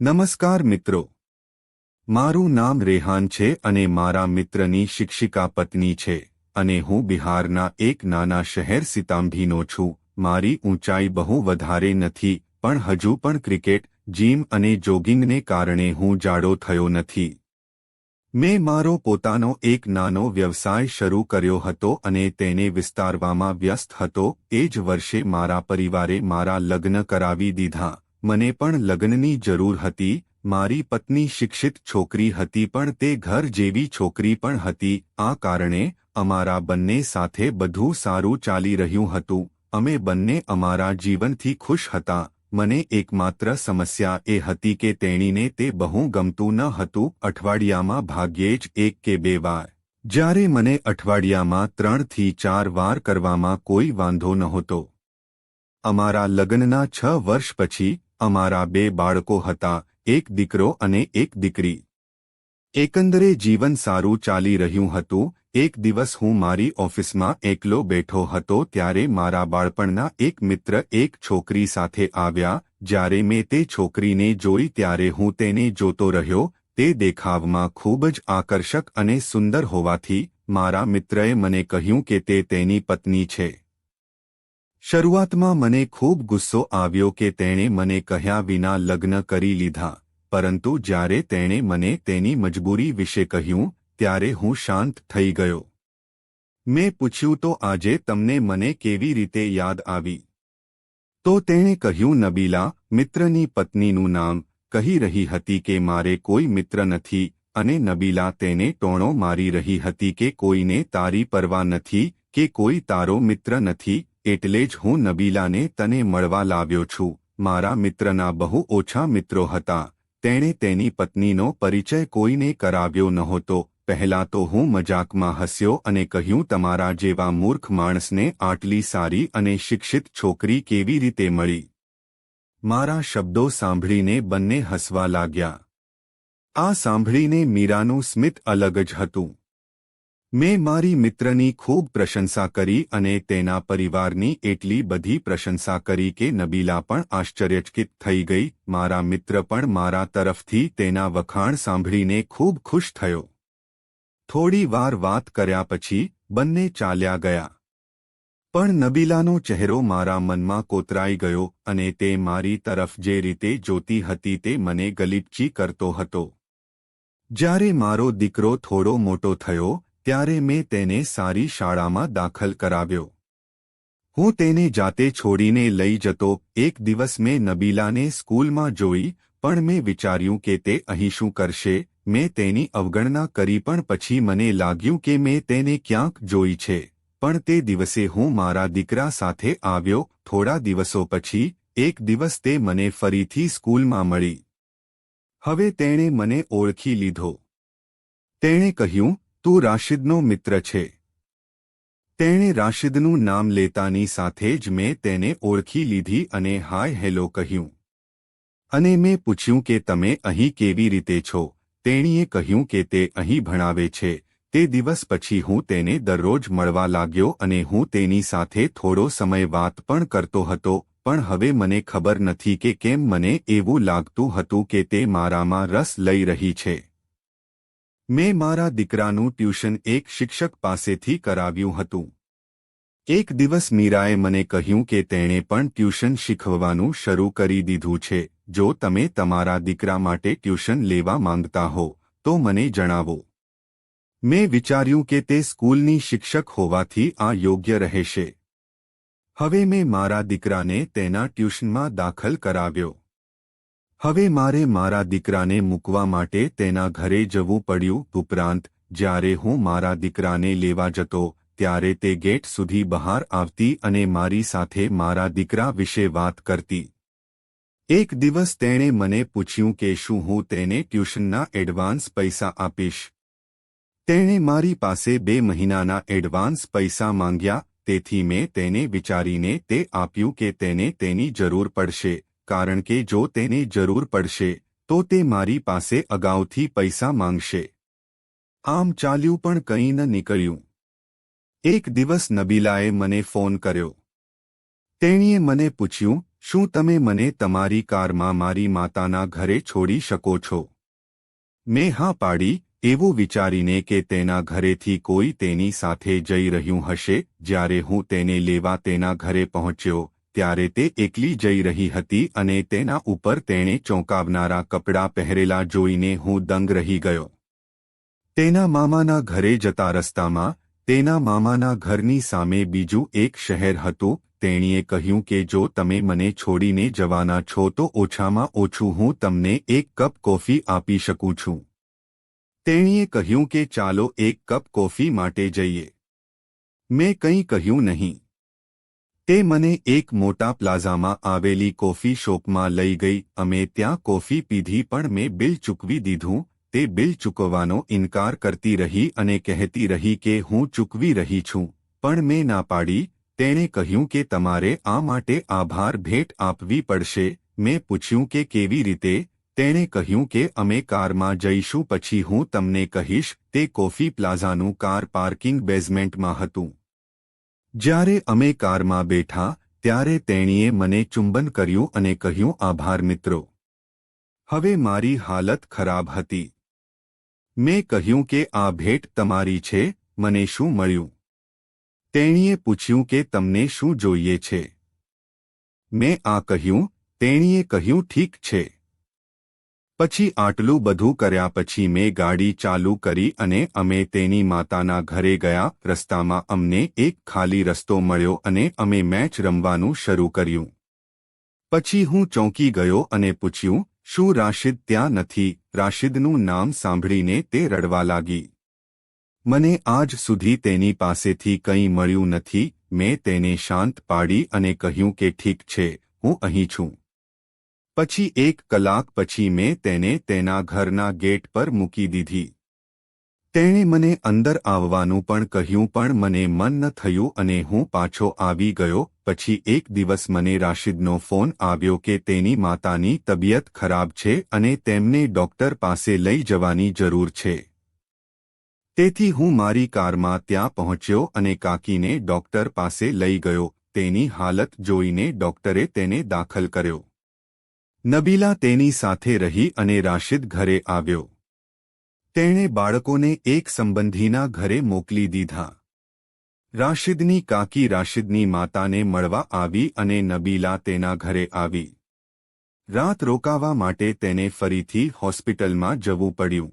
નમસ્કાર મિત્રો. મારું નામ રેહાન છે અને મારા મિત્રની શિક્ષિકા પત્ની છે અને હું બિહારના એક નાના શહેર સિતાંભીનો છું. મારી ઊંચાઈ બહુ વધારે નથી, પણ હજુ પણ ક્રિકેટ, જીમ અને જોગિંગને કારણે હું જાડો થયો નથી. મેં મારો પોતાનો એક નાનો વ્યવસાય શરૂ કર્યો હતો અને તેને વિસ્તારવામાં વ્યસ્ત હતો. એ જ વર્ષે મારા પરિવારે મારા લગ્ન કરાવી દીધા. મને પણ લગ્નની જરૂર હતી, મારી પત્ની શિક્ષિત છોકરી હતી પણ તે ઘર જેવી છોકરી પણ હતી, આ કારણે અમારા બંને સાથે બધું સારું ચાલી રહ્યું હતું, અમે બંને અમારા જીવનથી ખુશ હતા, મને એકમાત્ર સમસ્યા એ હતી કે તેણીને તે બહુ ગમતું ન હતું, અઠવાડિયામાં ભાગ્યે જ એક કે બે વાર. જ્યારે મને અઠવાડિયામાં ત્રણથી ચાર વાર કરવામાં કોઈ વાંધો નહોતો. અમારા લગ્નના છ વર્ષ પછી અમારા બે બાળકો હતા, એક દીકરો અને એક દીકરી. એકંદરે જીવન સારું ચાલી રહ્યું હતું, એક દિવસ હું મારી ઓફિસમાં એકલો બેઠો હતો ત્યારે મારા બાળપણના એક મિત્ર એક છોકરી સાથે આવ્યા, જ્યારે મેં તે છોકરીને જોઈ ત્યારે હું તેને જોતો રહ્યો, તે દેખાવમાં ખૂબ જ આકર્ષક અને સુંદર હોવાથી, મારા મિત્રએ મને કહ્યું કે તે તેની પત્ની છે. શરૂઆતમાં મને ખૂબ ગુસ્સો આવ્યો કે તેણે મને કહ્યા વિના લગ્ન કરી લીધા, પરંતુ જ્યારે તેણે મને તેની મજબૂરી વિશે કહ્યું, ત્યારે હું શાંત થઈ ગયો. મેં પૂછ્યું, તો આજે તમને મને કેવી રીતે યાદ આવી? તો તેણે કહ્યું, નબીલા, મિત્રની પત્નીનું નામ કહી રહી હતી કે મારે કોઈ મિત્ર નથી અને નબીલા તેને ટોણો મારી રહી હતી કે કોઈને તારી પરવા નથી કે કોઈ તારો મિત્ર નથી એટલે જ હું નબીલાને તને મળવા લાવ્યો છું. મારા મિત્રના બહુ ઓછા મિત્રો હતા. તેણે તેની પત્નીનો પરિચય કોઈને કરાવ્યો નહોતો. પહેલા તો હું મજાકમાં હસ્યો અને કહ્યું, તમારા જેવા મૂર્ખ માણસને આટલી સારી અને શિક્ષિત છોકરી કેવી રીતે મળી? મારા શબ્દો સાંભળીને બંને હસવા લાગ્યા. આ સાંભળીને મીરાનું સ્મિત અલગ જ હતું. મેં મારી મિત્રની ખૂબ પ્રશંસા કરી અને તેના પરિવારની એટલી બધી પ્રશંસા કરી કે નબીલા પણ આશ્ચર્યચકિત થઈ ગઈ. મારા મિત્ર પણ મારા તરફથી તેના વખાણ સાંભળીને ખૂબ ખુશ થયો. થોડી વાર વાત કર્યા પછી બંને ચાલ્યા ગયા. પણ નબીલાનો ચહેરો મારા મનમાં કોતરાઈ ગયો અને તે મારી તરફ જે રીતે જોતી હતી તે મને ગલીપચી કરતો હતો. જ્યારે મારો દીકરો થોડો મોટો થયો ત્યારે મેં તેને સારી શાળામાં દાખલ કરાવ્યો. હું તેને જાતે છોડીને લઈ જતો, એક દિવસ મેં નબીલાને સ્કૂલમાં જોઈ, પણ મેં વિચાર્યું કે તે અહીં શું કરશે, મેં તેની અવગણના કરી પણ પછી મને લાગ્યું કે મેં તેને ક્યાંક જોઈ છે. પણ તે દિવસે હું મારા દીકરા સાથે આવ્યો, થોડા દિવસો પછી, એક દિવસ તે મને ફરીથી સ્કૂલમાં મળી. હવે તેણે મને ઓળખી લીધો. તેણે કહ્યું તું રાશિદનો મિત્ર છે. તેણે રાશિદનું નામ લેતાની સાથે જ મેં તેને ઓળખી લીધી અને હાય, હેલો કહ્યું. અને મેં પૂછ્યું કે તમે અહીં કેવી રીતે છો? તેણીએ કહ્યું કે તે અહીં ભણાવે છે. તે દિવસ પછી હું તેને દરરોજ મળવા લાગ્યો અને હું તેની સાથે થોડો સમય વાત પણ કરતો હતો, પણ હવે મને ખબર નથી કે કેમ મને એવું લાગતું હતું કે તે મારામાં રસ લઈ રહી છે. મેં મારા દીકરાનું ટ્યુશન એક શિક્ષક પાસેથી કરાવ્યું હતું. એક દિવસ મીરાએ મને કહ્યું કે તેણે પણ ટ્યુશન શીખવવાનું શરૂ કરી દીધું છે. જો તમે તમારા દીકરા માટે ટ્યુશન લેવા માંગતા હો, તો મને જણાવો. મેં વિચાર્યું કે તે સ્કૂલની શિક્ષક હોવાથી આ યોગ્ય રહેશે. હવે મેં મારા દીકરાને તેના ટ્યુશનમાં દાખલ કરાવ્યો. હવે મારે મારા દીકરાને મૂકવા માટે તેના ઘરે જવું પડ્યું ઉપરાંત, જ્યારે હું મારા દીકરાને લેવા જતો, ત્યારે તે ગેટ સુધી બહાર આવતી અને મારી સાથે મારા દીકરા વિશે વાત કરતી. એક દિવસ તેણે મને પૂછ્યું કે શું હું તેને ટ્યુશનના એડવાન્સ પૈસા આપીશ? તેણે મારી પાસે બે મહિનાના એડવાન્સ પૈસા માંગ્યા, તેથી મેં તેને વિચારીને તે આપ્યું કે તેને તેની જરૂર પડશે. કારણ કે જો તેને જરૂર પડશે, તો તે મારી પાસે અગાઉથી પૈસા માંગશે. આમ ચાલ્યું પણ કંઈ ન નીકળ્યું. એક દિવસ નબીલાએ મને ફોન કર્યો. તેણીએ મને પૂછ્યું, શું તમે મને તમારી કારમાં મારી માતાના ઘરે છોડી શકો છો? મેં હા પાડી, એવું વિચારીને કે તેના ઘરેથી કોઈ તેની સાથે જઈ રહ્યું હશે, જ્યારે હું તેને લેવા તેના ઘરે પહોંચ્યો ત્યારે તે એકલી જઈ રહી હતી અને તેના ઉપર તેણે ચોંકાવનારા કપડાં પહેરેલા જોઈને હું દંગ રહી ગયો. તેના મામાના ઘરે જતા રસ્તામાં, તેના મામાના ઘરની સામે બીજું એક શહેર હતું, તેણીએ કહ્યું કે જો તમે મને છોડીને જવાના છો તો ઓછામાં ઓછું હું તમને એક કપ કોફી આપી શકું છું. તેણીએ કહ્યું કે ચાલો એક કપ કોફી માટે જઈએ. મેં કંઈ કહ્યું નહીં. તે મને એક મોટા પ્લાઝામાં આવેલી કોફી શોપમાં લઈ ગઈ, અમે ત્યાં કોફી પીધી પણ મેં બિલ ચૂકવી દીધું, તે બિલ ચૂકવવાનો ઇનકાર કરતી રહી અને કહેતી રહી કે હું ચૂકવી રહી છું, પણ મેં ના પાડી, તેણે કહ્યું કે તમારે આ માટે આભાર ભેટ આપવી પડશે, મેં પૂછ્યું કે કેવી રીતે, તેણે કહ્યું કે અમે કારમાં જઈશું પછી હું તમને કહીશ, તે કોફી પ્લાઝાનું કાર પાર્કિંગ બેઝમેન્ટમાં હતું. જ્યારે અમે કારમાં બેઠા, ત્યારે તેણીએ મને ચુંબન કર્યું અને કહ્યું, આભાર મિત્રો. હવે મારી હાલત ખરાબ હતી. મેં કહ્યું કે આ ભેટ તમારી છે, મને શું મળ્યું? તેણીએ પૂછ્યું કે તમને શું જોઈએ છે. મેં આ કહ્યું, તેણીએ કહ્યું, ઠીક છે. પછી આટલું બધું કર્યા પછી મેં ગાડી ચાલુ કરી અને અમે તેની માતાના ઘરે ગયા. રસ્તામાં અમને એક ખાલી રસ્તો મળ્યો અને અમે મેચ રમવાનું શરૂ કર્યું. પછી હું ચોંકી ગયો અને પૂછ્યું, શું રાશિદ ત્યાં નથી? રાશિદનું નામ સાંભળીને તે રડવા લાગી. મને આજ સુધી તેની પાસેથી કંઈ મળ્યું નથી. મેં તેને શાંત પાડી અને કહ્યું કે ઠીક છે, હું અહીં છું. પછી એક કલાક પછી મેં તેને તેના ઘરના ગેટ પર મૂકી દીધી. તેણે મને અંદર આવવાનું પણ કહ્યું પણ મને મન ન થયું અને હું પાછો આવી ગયો. પછી એક દિવસ મને રાશિદનો ફોન આવ્યો કે તેની માતાની તબિયત ખરાબ છે અને તેમને ડોક્ટર પાસે લઈ જવાની જરૂર છે. તેથી હું મારી કારમાં ત્યાં પહોંચ્યો અને કાકીને ડોક્ટર પાસે લઈ ગયો. તેની હાલત જોઈને ડોક્ટરે તેને દાખલ કર્યો. નબીલા તેની સાથે રહી અને રાશિદ ઘરે આવ્યો. તેણે બાળકોને એક સંબંધીના ઘરે મોકલી દીધા. રાશિદની કાકી રાશિદની માતાને મળવા આવી અને નબીલા તેના ઘરે આવી. રાત રોકાવા માટે તેને ફરીથી હોસ્પિટલમાં જવું પડ્યું.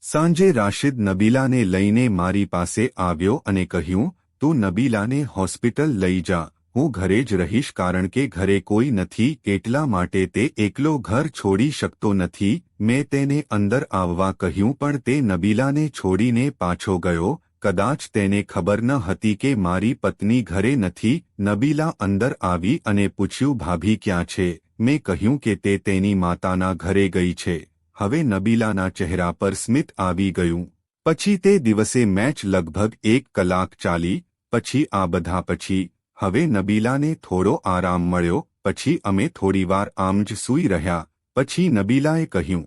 સાંજે રાશિદ નબીલાને લઈને મારી પાસે આવ્યો અને કહ્યું, તું નબીલાને હોસ્પિટલ લઈ જા. હું ઘરે જ રહીશ કારણ કે ઘરે કોઈ નથી, એટલા માટે તે એકલો ઘર છોડી શકતો નથી. મેં તેને અંદર આવવા કહ્યું પણ તે નબીલાને છોડીને પાછો ગયો. કદાચ તેને ખબર ન હતી કે મારી પત્ની ઘરે નથી. નબીલા અંદર આવી અને પૂછ્યું, ભાભી, ક્યાં છે? મેં કહ્યું કે તે તેની માતાના ઘરે ગઈ છે. હવે નબીલાના ચહેરા પર સ્મિત આવી ગયું. પછી તે દિવસે મેચ લગભગ એક કલાક ચાલી. પછી આ બધા પછી હવે નબીલાને થોડો આરામ મળ્યો, પછી અમે થોડીવાર આમ જ સૂઈ રહ્યા, પછી નબીલાએ કહ્યું,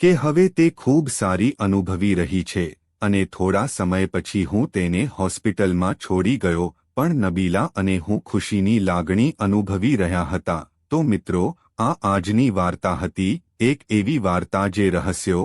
કે હવે તે ખૂબ સારી અનુભવી રહી છે, અને થોડા સમય પછી હું તેને હોસ્પિટલમાં છોડી ગયો, પણ નબીલા અને હું ખુશીની લાગણી અનુભવી રહ્યા હતા. તો મિત્રો, આ આજની વાર્તા હતી, એક એવી વાર્તા જે રહસ્યો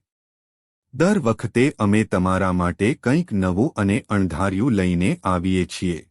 દર વખતે અમે તમારા માટે કંઈક નવું અને અણધાર્યું લઈને આવીએ છીએ.